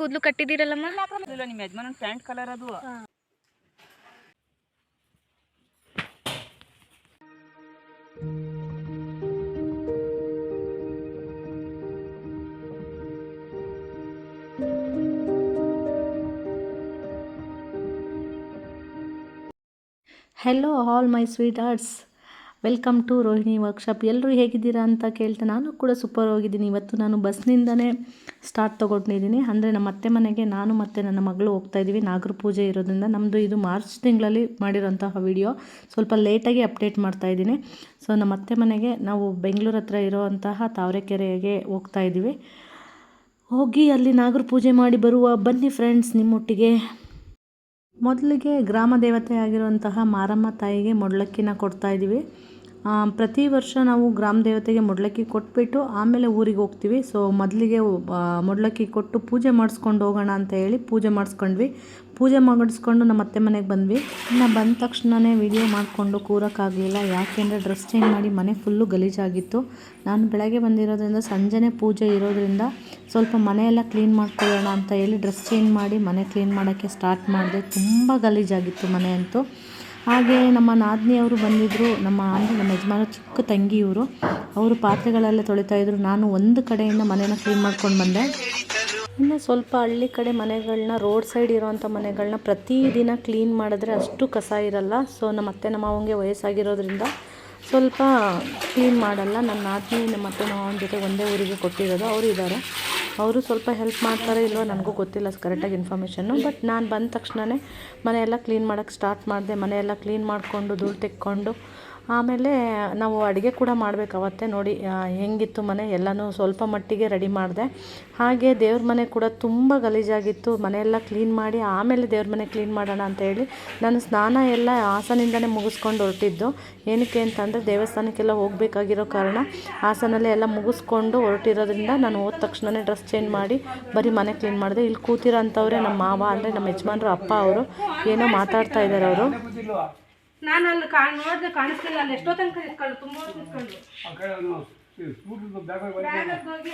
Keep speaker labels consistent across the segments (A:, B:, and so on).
A: ಕೂದಲು ಕಟ್ಟಿದಿರಲ್ಲಮ್ಮ
B: ಇಲ್ಲ ನಿಮ್ಮ ಯಜಮಾನ ಪ್ಯಾಂಟ್ ಕಲರ್ ಅದು.
C: Hello all my sweet hearts welcome to Rohini workshop. ಎಲ್ಲರೂ ಹೇಗಿದ್ದೀರಾ ಅಂತ ಕೇಳ್ತಾ ನಾನು ಕೂಡ ಸೂಪರ್ ಹೋಗಿದ್ದೀನಿ. ಇವತ್ತು ನಾನು ಬಸ್ನಿಂದನೇ ಸ್ಟಾರ್ಟ್ ತೊಗೊಂಡಿದ್ದೀನಿ. ಅಂದರೆ ನಮ್ಮ ಅತ್ತೆ ಮನೆಗೆ ನಾನು ಮತ್ತು ನನ್ನ ಮಗಳು ಹೋಗ್ತಾ ಇದ್ದೀವಿ. ನಾಗರ ಪೂಜೆ ಇರೋದ್ರಿಂದ ನಮ್ಮದು ಇದು ಮಾರ್ಚ್ ತಿಂಗಳಲ್ಲಿ ಮಾಡಿರೋಂತಹ ವಿಡಿಯೋ ಸ್ವಲ್ಪ ಲೇಟಾಗಿ ಅಪ್ಡೇಟ್ ಮಾಡ್ತಾ ಇದ್ದೀನಿ. ಸೊ ನಮ್ಮ ಅತ್ತೆ ಮನೆಗೆ ನಾವು ಬೆಂಗಳೂರು ಹತ್ರ ಇರೋವಂತಹ ತಾವರೆಕೆರೆಗೆ ಹೋಗ್ತಾ ಇದ್ದೀವಿ. ಹೋಗಿ ಅಲ್ಲಿ ನಾಗರ ಪೂಜೆ ಮಾಡಿ ಬರುವ, ಬನ್ನಿ ಫ್ರೆಂಡ್ಸ್ ನಿಮ್ಮೊಟ್ಟಿಗೆ. ಮೊದಲಿಗೆ ಗ್ರಾಮ ದೇವತೆ ಆಗಿರುವಂತಹ ಮಾರಮ್ಮ ತಾಯಿಗೆ ಮೊಡ್ಲಕ್ಕಿನ ಕೊಡ್ತಾ ಇದ್ದೀವಿ. ಪ್ರತಿ ವರ್ಷ ನಾವು ಗ್ರಾಮ ದೇವತೆಗೆ ಮೊಡ್ಲಕ್ಕಿ ಕೊಟ್ಬಿಟ್ಟು ಆಮೇಲೆ ಊರಿಗೆ ಹೋಗ್ತೀವಿ. ಸೊ ಮೊದಲಿಗೆ ಮೊಡ್ಲಕ್ಕಿ ಕೊಟ್ಟು ಪೂಜೆ ಮಾಡಿಸ್ಕೊಂಡು ಹೋಗೋಣ ಅಂತ ಹೇಳಿ ಪೂಜೆ ಮಾಡಿಸ್ಕೊಂಡ್ವಿ. ಪೂಜೆ ಮಾಡಿಸ್ಕೊಂಡು ನಮ್ಮ ಅತ್ತೆ ಮನೆಗೆ ಬಂದ್ವಿ. ಇನ್ನು ಬಂದ ತಕ್ಷಣವೇ ವಿಡಿಯೋ ಮಾಡಿಕೊಂಡು ಕೂರೋಕ್ಕಾಗಲಿಲ್ಲ. ಯಾಕೆಂದರೆ ಡ್ರೆಸ್ ಚೇಂಜ್ ಮಾಡಿ ಮನೆ ಫುಲ್ಲು ಗಲೀಜಾಗಿತ್ತು. ನಾನು ಬೆಳಗ್ಗೆ ಬಂದಿರೋದ್ರಿಂದ, ಸಂಜೆನೇ ಪೂಜೆ ಇರೋದ್ರಿಂದ ಸ್ವಲ್ಪ ಮನೆಯೆಲ್ಲ ಕ್ಲೀನ್ ಮಾಡ್ಕೊಳ್ಳೋಣ ಅಂತ ಹೇಳಿ ಡ್ರೆಸ್ ಚೇಂಜ್ ಮಾಡಿ ಮನೆ ಕ್ಲೀನ್ ಮಾಡೋಕ್ಕೆ ಸ್ಟಾರ್ಟ್ ಮಾಡಿದೆ. ತುಂಬ ಗಲೀಜಾಗಿತ್ತು ಮನೆ ಅಂತೂ. ಹಾಗೆ ನಮ್ಮ ನಾದಿನಿಯವರು ಬಂದಿದ್ದರು ನಮ್ಮ ಅಂದರೆ ನಮ್ಮ ಯಜಮಾನ ಚಿಕ್ಕ ತಂಗಿ ಇವರು ಅವರು ಪಾತ್ರೆಗಳೆಲ್ಲ ತೊಳಿತಾ ಇದ್ರು. ನಾನು ಒಂದು ಕಡೆಯಿಂದ ಮನೇನ ಕ್ಲೀನ್ ಮಾಡ್ಕೊಂಡು ಬಂದೆ. ಇನ್ನು ಸ್ವಲ್ಪ ಹಳ್ಳಿ ಕಡೆ ಮನೆಗಳನ್ನ ರೋಡ್ ಸೈಡ್ ಇರೋವಂಥ ಮನೆಗಳನ್ನ ಪ್ರತಿದಿನ ಕ್ಲೀನ್ ಮಾಡಿದ್ರೆ ಅಷ್ಟು ಕಸ ಇರಲ್ಲ. ಸೊ ನಮ್ಮ ಅತ್ತೆ ನಮ್ಮ ಅವಂಗೆ ವಯಸ್ಸಾಗಿರೋದ್ರಿಂದ ಸ್ವಲ್ಪ ಕ್ಲೀನ್ ಮಾಡಲ್ಲ. ನನ್ನ ನಾದಿನಿ, ನಮ್ಮ ಅತ್ತೆ, ಮಾವನ ಜೊತೆ ಒಂದೇ ಊರಿಗೆ ಕೊಟ್ಟಿರೋದು. ಅವರು ಇದ್ದಾರೆ. ಅವರು ಸ್ವಲ್ಪ ಹೆಲ್ಪ್ ಮಾಡ್ತಾರೆ ಇಲ್ವೋ ನನಗೂ ಗೊತ್ತಿಲ್ಲ ಕರೆಕ್ಟಾಗಿ ಇನ್ಫಾರ್ಮೇಷನ್ನು ಬಟ್ ನಾನು ಬಂದ ತಕ್ಷಣವೇ ಮನೆಯೆಲ್ಲ ಕ್ಲೀನ್ ಮಾಡೋಕ್ಕೆ ಸ್ಟಾರ್ಟ್ ಮಾಡಿದೆ. ಮನೆಯೆಲ್ಲ ಕ್ಲೀನ್ ಮಾಡಿಕೊಂಡು ಧೂಳು ತೆಕ್ಕೊಂಡು ಆಮೇಲೆ ನಾವು ಅಡುಗೆ ಕೂಡ ಮಾಡಬೇಕು ಅವತ್ತೇ ನೋಡಿ ಹೆಂಗಿತ್ತು ಮನೆ ಎಲ್ಲನೂ ಸ್ವಲ್ಪ ಮಟ್ಟಿಗೆ ರೆಡಿ ಮಾಡಿದೆ. ಹಾಗೆ ದೇವ್ರ ಮನೆ ಕೂಡ ತುಂಬ ಗಲೀಜಾಗಿತ್ತು, ಮನೆಯೆಲ್ಲ ಕ್ಲೀನ್ ಮಾಡಿ ಆಮೇಲೆ ದೇವ್ರ ಮನೆ ಕ್ಲೀನ್ ಮಾಡೋಣ ಅಂತ ಹೇಳಿ ನಾನು ಸ್ನಾನ ಎಲ್ಲ ಹಾಸನಿಂದನೇ ಮುಗಿಸ್ಕೊಂಡು ಹೊರಟಿದ್ದು. ಏನಕ್ಕೆ ಅಂತಂದರೆ ದೇವಸ್ಥಾನಕ್ಕೆಲ್ಲ ಹೋಗಬೇಕಾಗಿರೋ ಕಾರಣ ಹಾಸನಲ್ಲೇ ಎಲ್ಲ ಮುಗಿಸ್ಕೊಂಡು ಹೊರಟಿರೋದ್ರಿಂದ ನಾನು ಹೋದ ತಕ್ಷಣವೇ ಡ್ರೆಸ್ ಚೇಂಜ್ ಮಾಡಿ ಬರೀ ಮನೆ ಕ್ಲೀನ್ ಮಾಡಿದೆ. ಇಲ್ಲಿ ಕೂತಿರೋ ಅಂಥವ್ರೆ ನಮ್ಮ ಮಾವ ಅಂದರೆ ನಮ್ಮ ಯಜಮಾನ್ರು ಅಪ್ಪ ಅವರು ಏನೋ ಮಾತಾಡ್ತಾ ಇದ್ದಾರೆ ಅವರು.
D: ನಾನು ಅಲ್ಲಿ ಕಾಣ್ ನೋಡಿದೆ ಕಾಣಿಸ್ಲಿಲ್ಲ ಅಲ್ಲಿ ಎಷ್ಟೋ ತನಕ ನಿಂತ್ಕೊಂಡು ತುಂಬ ಹೊತ್ತು ನಿಂತ್ಕೊಂಡು ಹೋಗಿ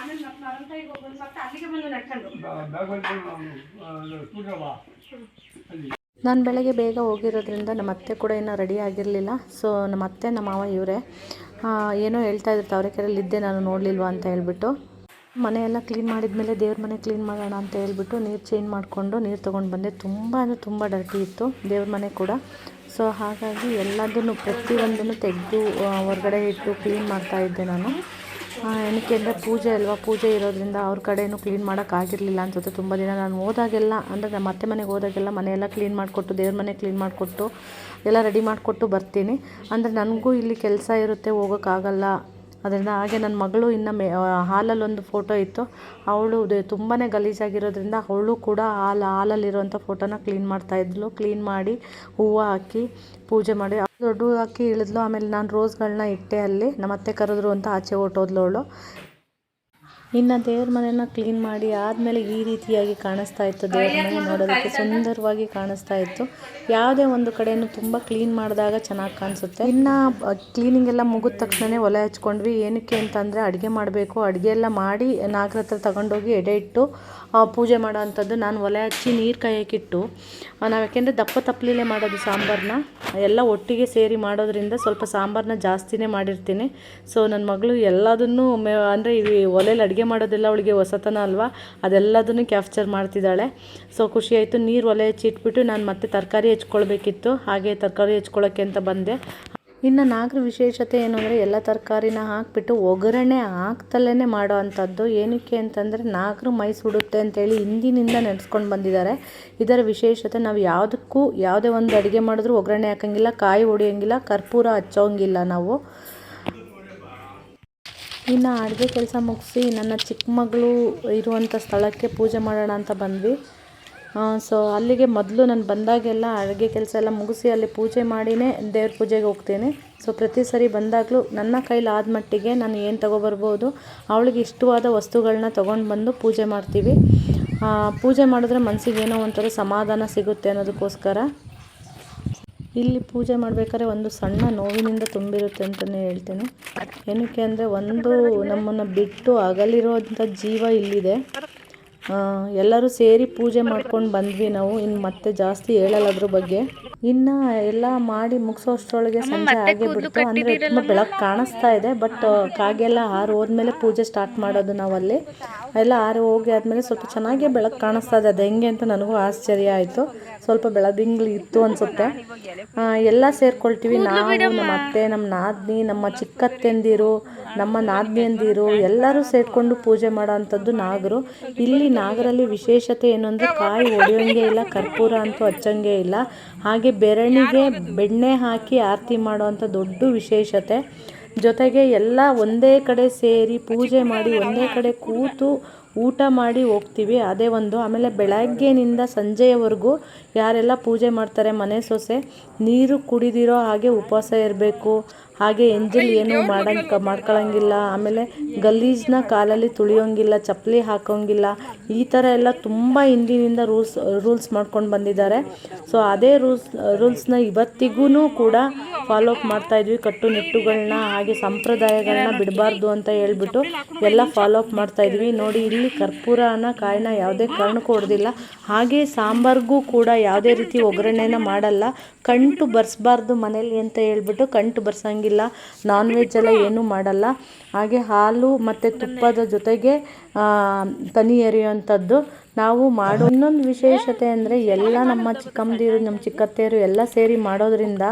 D: ಆಮೇಲೆ ಮತ್ತೆ ನರಂತಾಯಿಗೆ ಹೋಗಿ ಬಂದು ಮತ್ತೆ ಅಲ್ಲಿಗೆ ಬಂದು ನಡ್ಕೊಂಡು
C: ನಾನು ಬೆಳಗ್ಗೆ ಬೇಗ ಹೋಗಿರೋದ್ರಿಂದ ನಮ್ಮ ಅತ್ತೆ ಕೂಡ ಇನ್ನೂ ರೆಡಿ ಆಗಿರಲಿಲ್ಲ. ಸೊ ನಮ್ಮ ಅತ್ತೆ ನಮ್ಮ ಮಾವ ಇವರೇ ಏನೋ ಹೇಳ್ತಾ ಇದ್ರು ತಾವರೆಕೆರೆಯಲ್ಲಿ ಇದ್ದೆ ನಾನು ನೋಡಲಿಲ್ವಾ ಅಂತ ಹೇಳ್ಬಿಟ್ಟು. ಮನೆಯೆಲ್ಲ ಕ್ಲೀನ್ ಮಾಡಿದ ಮೇಲೆ ದೇವ್ರ ಮನೆ ಕ್ಲೀನ್ ಮಾಡೋಣ ಅಂತ ಹೇಳ್ಬಿಟ್ಟು ನೀರು ಚೇಂಜ್ ಮಾಡಿಕೊಂಡು ನೀರು ತೊಗೊಂಡು ಬಂದೆ. ತುಂಬ ಅಂದರೆ ತುಂಬ ಡರ್ಟಿ ಇತ್ತು ದೇವ್ರ ಮನೆ ಕೂಡ. ಸೊ ಹಾಗಾಗಿ ಎಲ್ಲದನ್ನು ಪ್ರತಿಯೊಂದನ್ನು ತೆಗೆದು ಹೊರಗಡೆ ಇಟ್ಟು ಕ್ಲೀನ್ ಮಾಡ್ತಾ ಇದ್ದೆ ನಾನು. ಏನಕ್ಕೆ ಅಂದರೆ ಪೂಜೆ ಅಲ್ವಾ? ಪೂಜೆ ಇರೋದ್ರಿಂದ ಅವ್ರ ಕಡೆಯೂ ಕ್ಲೀನ್ ಮಾಡೋಕ್ಕಾಗಿರಲಿಲ್ಲ ಅನ್ಸುತ್ತೆ ತುಂಬ ದಿನ. ನಾನು ಹೋದಾಗೆಲ್ಲ, ಅಂದರೆ ನಮ್ಮ ಅತ್ತೆ ಮನೆಗೆ ಹೋದಾಗೆಲ್ಲ ಮನೆಯೆಲ್ಲ ಕ್ಲೀನ್ ಮಾಡಿಕೊಟ್ಟು, ದೇವ್ರ ಮನೆ ಕ್ಲೀನ್ ಮಾಡಿಕೊಟ್ಟು, ಎಲ್ಲ ರೆಡಿ ಮಾಡಿಕೊಟ್ಟು ಬರ್ತೀನಿ. ಅಂದರೆ ನನಗೂ ಇಲ್ಲಿ ಕೆಲಸ ಇರುತ್ತೆ ಹೋಗೋಕ್ಕಾಗಲ್ಲ ಅದರಿಂದ ಹಾಗೆ ನನ್ನ ಮಗಳು ಇನ್ನು ಮೇ ಹಾಲಲ್ಲಿ ಒಂದು ಫೋಟೋ ಇತ್ತು. ಅವಳು ತುಂಬಾ ಗಲೀಜಾಗಿರೋದ್ರಿಂದ ಅವಳು ಕೂಡ ಹಾಲು ಹಾಲಲ್ಲಿರುವಂಥ ಫೋಟೋನ ಕ್ಲೀನ್ ಮಾಡ್ತಾ ಇದ್ಲು. ಕ್ಲೀನ್ ಮಾಡಿ ಹೂವು ಹಾಕಿ ಪೂಜೆ ಮಾಡಿ. ದೊಡ್ಡ ಹೂವು ಹಾಕಿ ಇಳಿದ್ಲು. ಆಮೇಲೆ ನಾನು ರೋಸ್ಗಳನ್ನ ಇಟ್ಟೆ ಅಲ್ಲಿ. ನಮ್ಮ ಅತ್ತೆ ಕರೆದ್ರು ಅಂತ ಆಚೆ ಹೊರ್ಟೋದ್ಲು ಅವಳು. ಇನ್ನು ದೇವ್ರ ಮನೆನ ಕ್ಲೀನ್ ಮಾಡಿ ಆದಮೇಲೆ ಈ ರೀತಿಯಾಗಿ ಕಾಣಿಸ್ತಾ ಇತ್ತು. ದೇವ್ರ ಮನೆ ನೋಡೋದಕ್ಕೆ ಸುಂದರವಾಗಿ ಕಾಣಿಸ್ತಾ ಇತ್ತು. ಯಾವುದೇ ಒಂದು ಕಡೆಯೂ ತುಂಬ ಕ್ಲೀನ್ ಮಾಡಿದಾಗ ಚೆನ್ನಾಗಿ ಕಾಣಿಸುತ್ತೆ. ಇನ್ನು ಕ್ಲೀನಿಂಗ್ ಎಲ್ಲ ಮುಗಿದ ತಕ್ಷಣ ಒಲೆ ಹಚ್ಕೊಂಡ್ವಿ. ಏನಕ್ಕೆ ಅಂತಂದರೆ ಅಡುಗೆ ಮಾಡಬೇಕು. ಅಡುಗೆ ಎಲ್ಲ ಮಾಡಿ ನಾಗರ ಹತ್ರ ತಗೊಂಡೋಗಿ ಎಡೆ ಇಟ್ಟು ಪೂಜೆ ಮಾಡೋ ಅಂಥದ್ದು ನಾನು ಒಲೆ ಹಚ್ಚಿ ನೀರು ಕಾಯಕ್ಕಿಟ್ಟು ನಾವು ಯಾಕೆಂದರೆ ದಪ್ಪ ತಪ್ಪಲಿಲೆ ಮಾಡೋದು ಸಾಂಬಾರನ್ನ ಎಲ್ಲ ಒಟ್ಟಿಗೆ ಸೇರಿ ಮಾಡೋದ್ರಿಂದ ಸ್ವಲ್ಪ ಸಾಂಬಾರನ್ನ ಜಾಸ್ತಿನೇ ಮಾಡಿರ್ತೀನಿ. ಸೊ ನನ್ನ ಮಗಳು ಎಲ್ಲದನ್ನೂ ಮೇ, ಅಂದರೆ ಈ ಒಲೆಯಲ್ಲಿ ಅಡುಗೆ ಮಾಡೋದೆಲ್ಲ ಅವಳಿಗೆ ಹೊಸತನ ಅಲ್ವಾ? ಅದೆಲ್ಲದನ್ನು ಕ್ಯಾಪ್ಚರ್ ಮಾಡ್ತಿದ್ದಾಳೆ. ಸೊ ಖುಷಿ ಆಯಿತು. ನೀರು ಒಲೆ ಹಚ್ಚಿ ಇಟ್ಬಿಟ್ಟು ನಾನು ಮತ್ತೆ ತರಕಾರಿ ಹೆಚ್ಕೊಳ್ಬೇಕಿತ್ತು. ಹಾಗೆ ತರಕಾರಿ ಹೆಚ್ಕೊಳ್ಳೋಕ್ಕೆ ಅಂತ ಬಂದೆ. ಇನ್ನು ನಾಗರ ವಿಶೇಷತೆ ಏನು ಅಂದರೆ ಎಲ್ಲ ತರಕಾರಿನ ಹಾಕಿಬಿಟ್ಟು ಒಗ್ಗರಣೆ ಹಾಕ್ತಲೇ ಮಾಡೋ ಅಂಥದ್ದು. ಏನಕ್ಕೆ ಅಂತಂದರೆ ನಾಗರು ಮೈ ಸುಡುತ್ತೆ ಅಂತೇಳಿ ಹಿಂದಿನಿಂದ ನೆನೆಸ್ಕೊಂಡು ಬಂದಿದ್ದಾರೆ. ಇದರ ವಿಶೇಷತೆ ನಾವು ಯಾವುದಕ್ಕೂ ಯಾವುದೇ ಒಂದು ಅಡುಗೆ ಮಾಡಿದ್ರೂ ಒಗ್ಗರಣೆ ಹಾಕೋಂಗಿಲ್ಲ, ಕಾಯಿ ಹೊಡಿಯೋಂಗಿಲ್ಲ, ಕರ್ಪೂರ ಹಚ್ಚೋಂಗಿಲ್ಲ ನಾವು. ಇನ್ನು ಅಡುಗೆ ಕೆಲಸ ಮುಗಿಸಿ ನನ್ನ ಚಿಕ್ಕ ಮಗಳು ಇರುವಂಥ ಸ್ಥಳಕ್ಕೆ ಪೂಜೆ ಮಾಡೋಣ ಅಂತ ಬಂದ್ವಿ. ಸೊ ಅಲ್ಲಿಗೆ ಮೊದಲು ನಾನು ಬಂದಾಗೆಲ್ಲ ಅಡುಗೆ ಕೆಲಸ ಎಲ್ಲ ಮುಗಿಸಿ ಅಲ್ಲಿ ಪೂಜೆ ಮಾಡಿನೇ ದೇವ್ರ ಪೂಜೆಗೆ ಹೋಗ್ತೇನೆ. ಸೊ ಪ್ರತಿ ಸರಿ ಬಂದಾಗಲೂ ನನ್ನ ಕೈಲಾದ ಮಟ್ಟಿಗೆ ನಾನು ಏನು ತೊಗೊಬರ್ಬೋದು, ಅವಳಿಗೆ ಇಷ್ಟವಾದ ವಸ್ತುಗಳನ್ನ ತೊಗೊಂಡು ಬಂದು ಪೂಜೆ ಮಾಡ್ತೀವಿ. ಪೂಜೆ ಮಾಡಿದ್ರೆ ಮನಸ್ಸಿಗೆ ಏನೋ ಒಂಥರ ಸಮಾಧಾನ ಸಿಗುತ್ತೆ ಅನ್ನೋದಕ್ಕೋಸ್ಕರ. ಇಲ್ಲಿ ಪೂಜೆ ಮಾಡಬೇಕಾದ್ರೆ ಒಂದು ಸಣ್ಣ ನೋವಿನಿಂದ ತುಂಬಿರುತ್ತೆ ಅಂತಲೇ ಹೇಳ್ತೇನೆ. ಏನಕ್ಕೆ ಅಂದರೆ ಒಂದು ನಮ್ಮನ್ನು ಬಿಟ್ಟು ಅಗಲಿರೋ ಜೀವ ಇಲ್ಲಿದೆ. ಎಲ್ಲರೂ ಸೇರಿ ಪೂಜೆ ಮಾಡ್ಕೊಂಡು ಬಂದ್ವಿ ನಾವು. ಇನ್ನು ಮತ್ತೆ ಜಾಸ್ತಿ ಹೇಳಲ್ಲ ಅದ್ರ ಬಗ್ಗೆ. ಇನ್ನು ಎಲ್ಲ ಮಾಡಿ ಮುಗಿಸೋಷ್ಟ್ರೊಳಗೆ ಸಂಜೆ ಆಗಿಬಿಡ್ತು. ಅಂದರೆ ತುಂಬ ಬೆಳಕು ಕಾಣಿಸ್ತಾ ಇದೆ ಬಟ್ ಕಾಗೆಲ್ಲ ಆರು ಹೋದ್ಮೇಲೆ ಪೂಜೆ ಸ್ಟಾರ್ಟ್ ಮಾಡೋದು ನಾವಲ್ಲಿ. ಎಲ್ಲ ಆರು ಹೋಗಿ ಆದ್ಮೇಲೆ ಸ್ವಲ್ಪ ಚೆನ್ನಾಗಿ ಬೆಳಕು ಕಾಣಿಸ್ತಾ ಇದೆ ಅದು ಹೆಂಗೆ ಅಂತ ನನಗೂ ಆಶ್ಚರ್ಯ ಆಯಿತು. ಸ್ವಲ್ಪ ಬೆಳದಿಂಗ್ಳು ಇತ್ತು ಅನಿಸುತ್ತೆ. ಎಲ್ಲ ಸೇರ್ಕೊಳ್ತೀವಿ. ನಾವು ನಮ್ಮ ಅತ್ತೆ ನಮ್ಮ ನಾದ್ನಿ ನಮ್ಮ ಚಿಕ್ಕತ್ತೆಂದಿರು ನಮ್ಮ ನಾದ್ನಿಯಂದಿರು ಎಲ್ಲರೂ ಸೇರಿಕೊಂಡು ಪೂಜೆ ಮಾಡೋ ಅಂಥದ್ದು ನಾಗರು. ಇಲ್ಲಿ ನಾಗರಲ್ಲಿ ವಿಶೇಷತೆ ಏನು ಅಂದರೆ ಕಾಯಿ ಒಡೆಯೋಂಗೆ ಇಲ್ಲ ಕರ್ಪೂರ ಅಂತೂ ಹಚ್ಚಂಗೆ ಇಲ್ಲ. ಹಾಗೆ ಬೆರಣಿಗೆ ಬೆಣ್ಣೆ ಹಾಕಿ ಆರತಿ ಮಾಡುವಂಥ ದೊಡ್ಡ ವಿಶೇಷತೆ. ಜೊತೆಗೆ ಎಲ್ಲ ಒಂದೇ ಕಡೆ ಸೇರಿ ಪೂಜೆ ಮಾಡಿ ಒಂದೇ ಕಡೆ ಕೂತು ಊಟ ಮಾಡಿ ಹೋಗ್ತೀವಿ. ಅದೇ ಒಂದು. ಆಮೇಲೆ ಬೆಳಗ್ಗೆನಿಂದ ಸಂಜೆಯವರೆಗೂ ಯಾರೆಲ್ಲ ಪೂಜೆ ಮಾಡ್ತಾರೆ, ಮನೆ ಸೊಸೆ, ನೀರು ಕುಡಿದಿರೋ ಹಾಗೆ ಉಪವಾಸ ಇರಬೇಕು. ಹಾಗೆ ಎಂಜಲ್ ಏನು ಮಾಡಂಕ ಮಾಡ್ಕೊಳ್ಳೋಂಗಿಲ್ಲ ಆಮೇಲೆ ಗಲೀಜನ್ನ ಕಾಲಲ್ಲಿ ತುಳಿಯೋಂಗಿಲ್ಲ ಚಪ್ಪಲಿ ಹಾಕೋಂಗಿಲ್ಲ. ಈ ಥರ ಎಲ್ಲ ತುಂಬ ಹಿಂದಿನಿಂದ ರೂಲ್ಸ್ ರೂಲ್ಸ್ ಮಾಡ್ಕೊಂಡು ಬಂದಿದ್ದಾರೆ. ಸೊ ಅದೇ ರೂಲ್ಸ್ ರೂಲ್ಸ್ನ ಇವತ್ತಿಗೂ ಕೂಡ ಫಾಲೋ ಅಪ್ ಮಾಡ್ತಾ ಇದ್ವಿ. ಕಟ್ಟುನಿಟ್ಟುಗಳನ್ನ ಹಾಗೆ ಸಂಪ್ರದಾಯಗಳನ್ನ ಬಿಡಬಾರ್ದು ಅಂತ ಹೇಳ್ಬಿಟ್ಟು ಎಲ್ಲ ಫಾಲೋ ಅಪ್ ಮಾಡ್ತಾ ಇದ್ವಿ. ನೋಡಿ ಇಲ್ಲಿ ಕರ್ಪೂರನ ಕಾಯಿನ ಯಾವುದೇ ಕಾರಣಕ್ಕೂ ಹೊಡೆದಿಲ್ಲ. ಹಾಗೆ ಸಾಂಬಾರ್ಗೂ ಕೂಡ ಯಾವುದೇ ರೀತಿ ಒಗ್ಗರಣೆನ ಮಾಡಲ್ಲ. ಕಂಟು ಬರ್ಸ್ಬಾರ್ದು ಮನೇಲಿ ಅಂತ ಹೇಳ್ಬಿಟ್ಟು ಕಂಟು ಬರ್ಸಂಗಿಲ್ಲ ನಾನ್ ವೆಜ್ ಎಲ್ಲ ಏನೂ ಮಾಡಲ್ಲ. ಹಾಗೆ ಹಾಲು ಮತ್ತು ತುಪ್ಪದ ಜೊತೆಗೆ ಆ, ತನಿ ಎರೆಯುವಂಥದ್ದು ನಾವು ಮಾಡೋ ಇನ್ನೊಂದು ವಿಶೇಷತೆ ಅಂದರೆ ಎಲ್ಲ ನಮ್ಮ ಚಿಕ್ಕಮ್ಮದಿರು ನಮ್ಮ ಚಿಕ್ಕತ್ತೆಯರು ಎಲ್ಲ ಸೇರಿ ಮಾಡೋದ್ರಿಂದ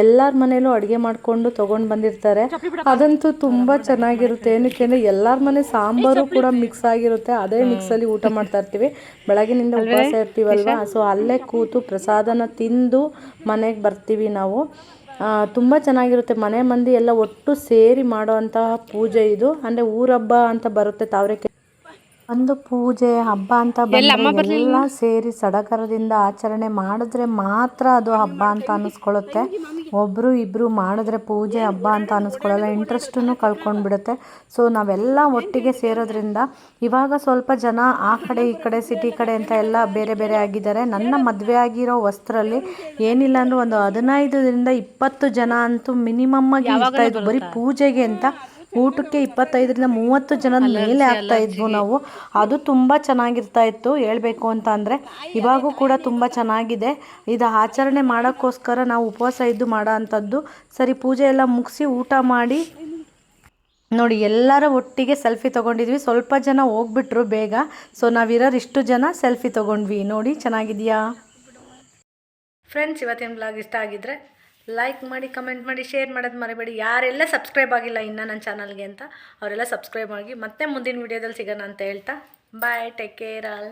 C: ಎಲ್ಲರ ಮನೇಲೂ ಅಡುಗೆ ಮಾಡಿಕೊಂಡು ತೊಗೊಂಡು ಬಂದಿರ್ತಾರೆ. ಅದಂತೂ ತುಂಬ ಚೆನ್ನಾಗಿರುತ್ತೆ. ಏನಕ್ಕೆ ಅಂದರೆ ಎಲ್ಲರ ಮನೆ ಸಾಂಬಾರು ಕೂಡ ಮಿಕ್ಸ್ ಆಗಿರುತ್ತೆ. ಅದೇ ಮಿಕ್ಸಲ್ಲಿ ಊಟ ಮಾಡ್ತಾ ಇರ್ತೀವಿ. ಬೆಳಗಿನಿಂದ ಉಪವಾಸ ಇರ್ತೀವಲ್ವಾ? ಸೊ ಅಲ್ಲೇ ಕೂತು ಪ್ರಸಾದನ ತಿಂದು ಮನೆಗೆ ಬರ್ತೀವಿ ನಾವು. ತುಂಬ ಚೆನ್ನಾಗಿರುತ್ತೆ. ಮನೆ ಮಂದಿ ಎಲ್ಲ ಒಟ್ಟು ಸೇರಿ ಮಾಡುವಂತಹ ಪೂಜೆ ಇದು. ಅಂದರೆ ಊರಬ್ಬ ಅಂತ ಬರುತ್ತೆ ತಾವರೆಕೆ ಒಂದು ಪೂಜೆ ಹಬ್ಬ ಅಂತ ಬಂದ್ರೆ ಎಲ್ಲ ಸೇರಿ ಸಡಗರದಿಂದ ಆಚರಣೆ ಮಾಡಿದ್ರೆ ಮಾತ್ರ ಅದು ಹಬ್ಬ ಅಂತ ಅನ್ನಿಸ್ಕೊಳ್ಳುತ್ತೆ ಒಬ್ಬರು ಇಬ್ಬರು ಮಾಡಿದ್ರೆ ಪೂಜೆ ಹಬ್ಬ ಅಂತ ಅನ್ನಿಸ್ಕೊಳ್ಳಲ್ಲ ಇಂಟ್ರೆಸ್ಟನ್ನು ಕಳ್ಕೊಂಡ್ಬಿಡುತ್ತೆ. ಸೊ ನಾವೆಲ್ಲ ಒಟ್ಟಿಗೆ ಸೇರೋದ್ರಿಂದ ಇವಾಗ ಸ್ವಲ್ಪ ಜನ ಆ ಕಡೆ ಈ ಕಡೆ ಸಿಟಿ ಕಡೆ ಅಂತ ಎಲ್ಲ ಬೇರೆ ಬೇರೆ ಆಗಿದ್ದಾರೆ. ನನ್ನ ಮದುವೆ ಆಗಿರೋ ವಸ್ತ್ರಲ್ಲಿ ಏನಿಲ್ಲ ಅಂದ್ರೆ ಒಂದು ಹದಿನೈದರಿಂದ ಇಪ್ಪತ್ತು ಜನ ಅಂತೂ ಮಿನಿಮಮ್ ಆಗಿ ಇರ್ತಾ ಇದ್ವು ಬರೀ ಪೂಜೆಗೆ ಅಂತ ಊಟಕ್ಕೆ ಇಪ್ಪತ್ತೈದರಿಂದ ಮೂವತ್ತು ಜನದ ಮೇಲೆ ಆಗ್ತಾ ಇದ್ವು ನಾವು. ಅದು ತುಂಬ ಚೆನ್ನಾಗಿರ್ತಾ ಇತ್ತು. ಹೇಳ್ಬೇಕು ಅಂತ ಅಂದರೆ ಇವಾಗೂ ಕೂಡ ತುಂಬ ಚೆನ್ನಾಗಿದೆ. ಇದು ಆಚರಣೆ ಮಾಡೋಕ್ಕೋಸ್ಕರ ನಾವು ಉಪವಾಸ ಇದ್ದು ಮಾಡೋ ಅಂಥದ್ದು. ಸರಿ ಪೂಜೆ ಎಲ್ಲ ಮುಗಿಸಿ ಊಟ ಮಾಡಿ. ನೋಡಿ ಎಲ್ಲರ ಒಟ್ಟಿಗೆ ಸೆಲ್ಫಿ ತೊಗೊಂಡಿದ್ವಿ. ಸ್ವಲ್ಪ ಜನ ಹೋಗ್ಬಿಟ್ರು ಬೇಗ. ಸೊ ನಾವಿರೋರು ಇಷ್ಟು ಜನ ಸೆಲ್ಫಿ ತೊಗೊಂಡ್ವಿ. ನೋಡಿ ಚೆನ್ನಾಗಿದೆಯಾ? ಫ್ರೆಂಡ್ಸ್ ಇವತ್ತಿನ ಬ್ಲಾಗ್ ಇಷ್ಟ ಆಗಿದ್ರೆ ಲೈಕ್ ಮಾಡಿ ಕಮೆಂಟ್ ಮಾಡಿ ಶೇರ್ ಮಾಡೋದು ಮರಿಬೇಡಿ. ಯಾರೆಲ್ಲ ಸಬ್ಸ್ಕ್ರೈಬ್ ಆಗಿಲ್ಲ ಇನ್ನೂ ನನ್ನ ಚಾನಲ್ಗೆ ಅಂತ, ಅವರೆಲ್ಲ ಸಬ್ಸ್ಕ್ರೈಬ್ ಆಗಿ ಮತ್ತೆ ಮುಂದಿನ ವೀಡಿಯೋದಲ್ಲಿ ಸಿಗೋಣ ಅಂತ ಹೇಳ್ತಾ. Bye take care all